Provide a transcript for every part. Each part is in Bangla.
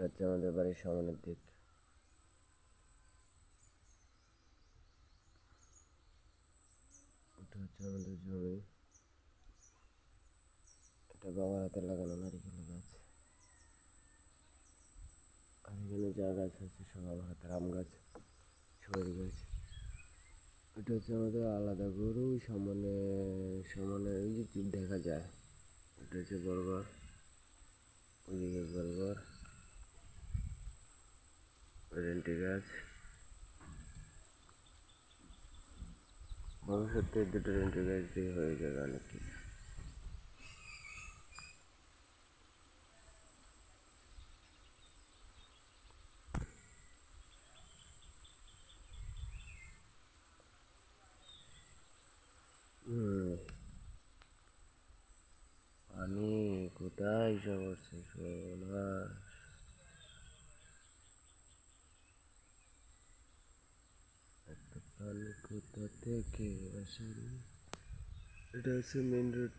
এটা হচ্ছে আমাদের বাড়ির সামনের দিক। আমাদের জমি। এটা বাবার হাতে লাগানো নারিকেল গাছ। আর এখানে যা গাছ আছে সব আমার আম গাছ সুপারি গাছ। এটা হচ্ছে আমাদের আলাদা গরু, সমানে সমানে ওই যে দেখা যায়। এটা হচ্ছে বর্গর ওইদিকে বর্গর রেন্টি গাছ ভবিষ্যতে দুটো রেন্টি গাছ দিয়ে হয়ে যাবে অনেক কিছু। পানি কোথায় সব আছে পানি কোথা থেকে আসে রে? এটা হচ্ছে মেন রোড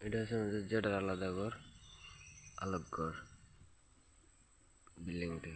এটা হচ্ছে আমাদের যেটার আলাদা ঘর ঘর বিল্ডিংটা।